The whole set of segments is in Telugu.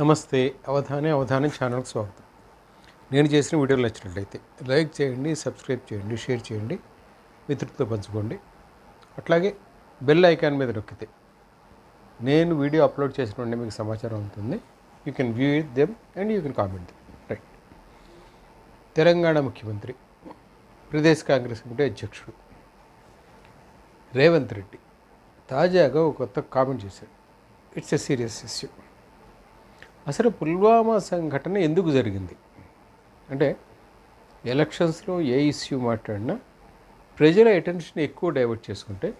నమస్తే అవధాని అవధాని ఛానల్కి స్వాగతం. నేను చేసిన వీడియోలు నచ్చినట్లయితే లైక్ చేయండి సబ్స్క్రైబ్ చేయండి షేర్ చేయండి మిత్రులతో పంచుకోండి. అట్లాగే బెల్ ఐకాన్ మీద నొక్కితే నేను వీడియో అప్లోడ్ చేసిన వెంటనే మీకు సమాచారం ఉంటుంది you can view it them and you can comment right Telangana ముఖ్యమంత్రి ప్రదేశ్ కాంగ్రెస్ కమిటీ అధ్యక్షుడు రేవంత్ రెడ్డి తాజాగా ఒక కొత్త కామెంట్ చేశాడు. ఇట్స్ ఎ సీరియస్ ఇష్యూ అసలు పుల్వామా సంఘటన ఎందుకు జరిగింది? అంటే ఎలక్షన్స్లో ఏ ఇష్యూ మాట్లాడినా ప్రజల అటెన్షన్ ఎక్కువ డైవర్ట్ చేసుకుంటే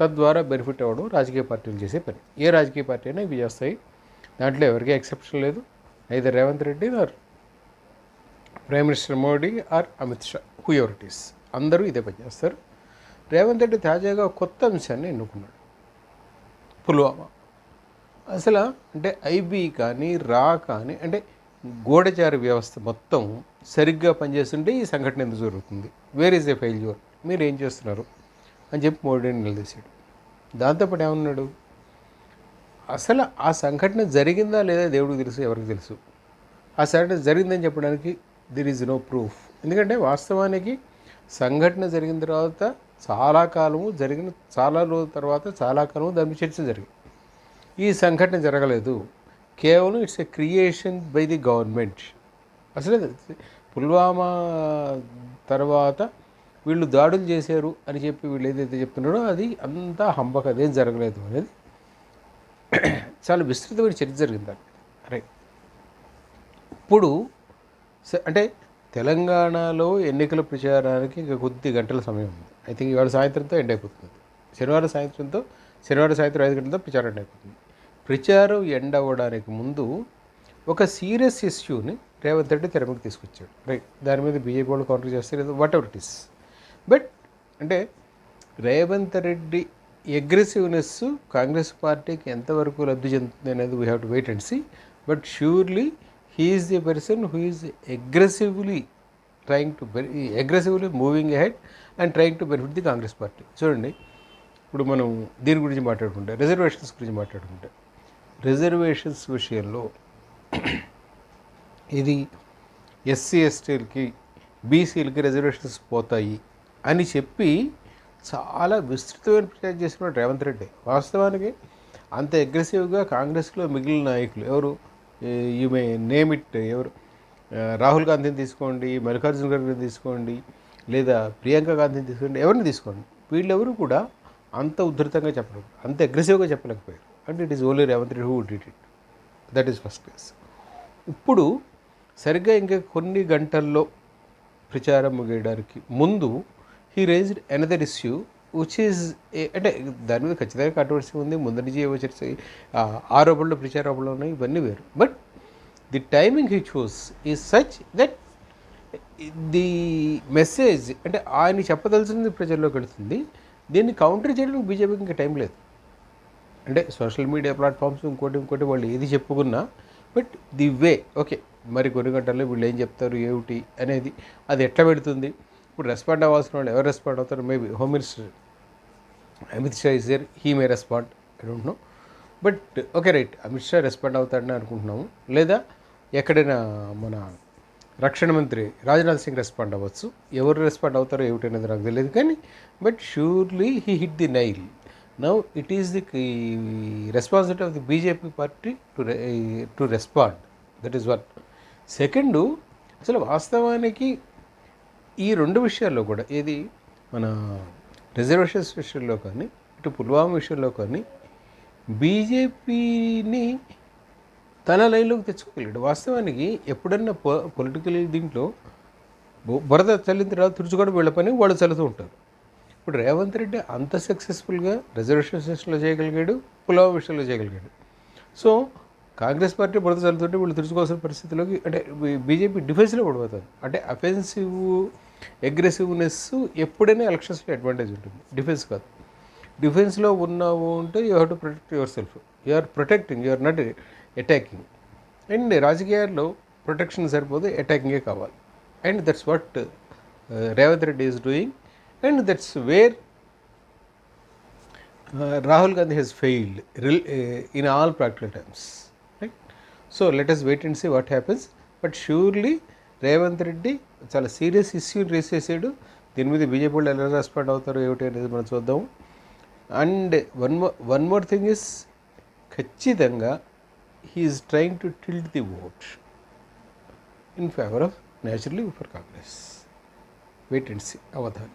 తద్వారా బెనిఫిట్ అవ్వడం రాజకీయ పార్టీలు చేసే పని. ఏ రాజకీయ పార్టీ అయినా ఇవి చేస్తాయి దాంట్లో ఎవరికీ ఎక్సెప్షన్ లేదు. అయితే Revanth Reddy or prime minister Modi or Amit Shah. Whoever it is. అందరూ ఇదే పని చేస్తారు. రేవంత్ రెడ్డి తాజాగా కొత్త అంశాన్ని ఎన్నుకున్నాడు. పుల్వామా. అసలు అంటే ఐబీ కానీ రా కానీ అంటే గూఢచార వ్యవస్థ మొత్తం సరిగ్గా పనిచేస్తుంటే ఈ సంఘటన ఎందుకు జరుగుతుంది? వేర్ ఈజ్ ఏ ఫెయిల్యూర్ మీరు ఏం చేస్తున్నారు? అని చెప్పి మోడీని నిలదీశాడు. దాంతోపాటు ఏమన్నాడు? అసలు ఆ సంఘటన జరిగిందా లేదా దేవుడికి తెలుసు ఎవరికి తెలుసు? ఆ సంఘటన జరిగిందని చెప్పడానికి దిర్ ఈజ్ నో ప్రూఫ్ ఎందుకంటే వాస్తవానికి సంఘటన జరిగిన తర్వాత చాలా కాలము జరిగిన చాలా రోజుల తర్వాత చాలా కాలము దాని చర్చ జరిగింది. ఈ సంఘటన జరగలేదు. కేవలం it's a creation by the government. అసలే పుల్వామా తర్వాత వీళ్ళు దాడులు చేశారు అని చెప్పి వీళ్ళు ఏదైతే చెప్తున్నారో అది అంతా హంబక అదేం జరగలేదు అనేది. చాలా విస్తృతమైన చర్చ జరిగింది దాని రైట్ ఇప్పుడు అంటే తెలంగాణలో ఎన్నికల ప్రచారానికి ఇంకా కొద్ది గంటల సమయం ఉంది. ఐ థింక్ ఇవాళ సాయంత్రంతో ఎండ్ అయిపోతుంది. శనివారం సాయంత్రంతో శనివారం సాయంత్రం ఐదు గంటలతో ప్రచారం ఎండ్ అయిపోతుంది. ప్రచారం ఎండ్ అవ్వడానికి ముందు ఒక సీరియస్ ఇష్యూని రేవంత్ రెడ్డి తెర మీదకి తీసుకొచ్చాడు. రైట్ దాని మీద బీజేపీ వాళ్ళు కౌంటర్ చేస్తే లేదా whatever it is but అంటే రేవంత్ రెడ్డి అగ్రెసివ్నెస్ కాంగ్రెస్ పార్టీకి ఎంతవరకు లబ్ధి చెందుతుంది అనేది we have to wait and see but surely he is the person who is aggressively trying to aggressively moving head and trying to benefit the Congress party. చూడండి ఇప్పుడు మనం దీని గురించి మాట్లాడుకుంటే రిజర్వేషన్స్ గురించి మాట్లాడుకుంటే రిజర్వేషన్స్ విషయంలో ఇది ఎస్సీ ఎస్టీలకి బీసీలకి రిజర్వేషన్స్ పోతాయి అని చెప్పి చాలా విస్తృతమైన ప్రచారం చేసిన రేవంత్ రెడ్డి. వాస్తవానికి అంత అగ్రెసివ్గా కాంగ్రెస్లో మిగిలిన నాయకులు ఎవరు? ఈమె మే నేమ్ ఇట్ ఎవరు? రాహుల్ గాంధీని తీసుకోండి మల్లికార్జున ఖర్గే తీసుకోండి లేదా ప్రియాంక గాంధీని తీసుకోండి ఎవరిని తీసుకోండి? వీళ్ళెవరూ కూడా అంత ఉధృతంగా చెప్పలేదు అంత అగ్రెసివ్గా చెప్పలేకపోయారు. అంటే it is only Revanth Reddy who did it that is first place ఇప్పుడు సరిగ్గా ఇంకా కొన్ని గంటల్లో ప్రచారం ముగియడానికి ముందు he raised another issue which is అంటే దాని మీద ఖచ్చితంగా కాంట్రవర్సీ ఉంది. ముందు నుంచి ఏవో చర్చ ఆరోపణలు ప్రచారోపణలు ఉన్నాయి. ఇవన్నీ వేరు. But the timing he choose is such that the message అంటే ఆయన చెప్పదలసింది ప్రజల్లోకి వెళుతుంది. దీన్ని కౌంటర్ చేయడానికి బీజేపీకి ఇంకా టైం లేదు. అంటే సోషల్ మీడియా ప్లాట్ఫామ్స్ ఇంకోటి ఇంకోటి వాళ్ళు ఏది చెప్పుకున్నా బట్ ది వే ఓకే మరి కొన్ని గంటల్లో వీళ్ళు ఏం చెప్తారు ఏమిటి అనేది అది ఎట్లా పెడుతుంది? ఇప్పుడు రెస్పాండ్ అవ్వాల్సిన వాళ్ళు ఎవరు రెస్పాండ్ అవుతారు? Maybe home minister Amit Shah is there he may respond I don't know but okay right Amit Shah respond అవుతాడని అనుకుంటున్నాము. లేదా ఎక్కడైనా మన రక్షణ మంత్రి రాజ్నాథ్ సింగ్ రెస్పాండ్ అవ్వచ్చు. ఎవరు రెస్పాండ్ అవుతారో ఏమిటనేది నాకు తెలియదు కానీ but surely he hit the nail now it is the responsibility of the BJP party to to respond that is one second అసలు వాస్తవానికి ఈ రెండు విషయాల్లో కూడా ఏది మన రిజర్వేషన్స్ విషయంలో కానీ ఇటు పుల్వామా విషయంలో కానీ బీజేపీని తన లైన్లోకి తెచ్చుకోగలిగాడు. వాస్తవానికి ఎప్పుడన్నా పొ పొలిటికల్ దీంట్లో బురద చల్లిన తర్వాత తుడుచుకోవడం వీళ్ళ పని వాళ్ళు చల్లుతూ ఉంటారు. ఇప్పుడు రేవంత్ రెడ్డి అంత సక్సెస్ఫుల్గా రిజర్వేషన్ సిస్టంలో చేయగలిగాడు పులావ్ విషయంలో చేయగలిగాడు. సో కాంగ్రెస్ పార్టీ బురద చల్లుతుంటే వీళ్ళు తెలుసుకోవాల్సిన పరిస్థితిలోకి అంటే బీజేపీ డిఫెన్స్లో పడిపోతుంది అంటే అఫెన్సివ్ అగ్రెసివ్నెస్ ఎప్పుడైనా ఎలక్షన్స్లో అడ్వాంటేజ్ ఉంటుంది. డిఫెన్స్ కాదు. డిఫెన్స్లో ఉన్నావు అంటే you have to protect yourself you are protecting you are not attacking. And రాజకీయాల్లో ప్రొటెక్షన్ సరిపోతే అటాకింగే కావాలి. And that's what uh, Revanth Reddy is doing. And that's where Rahul Gandhi he's failed in all practical times right so let us wait and see what happens but surely Revanth Reddy చాలా సీరియస్ ఇష్యూని రేస్ చేసాడు దీని మీద బీజేపీ వాళ్ళు ఎలా రెస్పాండ్ అవుతారు ఏమిటి అనేది మనం చూద్దాం. And one more one more thing is ఖచ్చితంగా he is trying to tilt the vote in favour of naturally for Congress wait and see అవధాన్.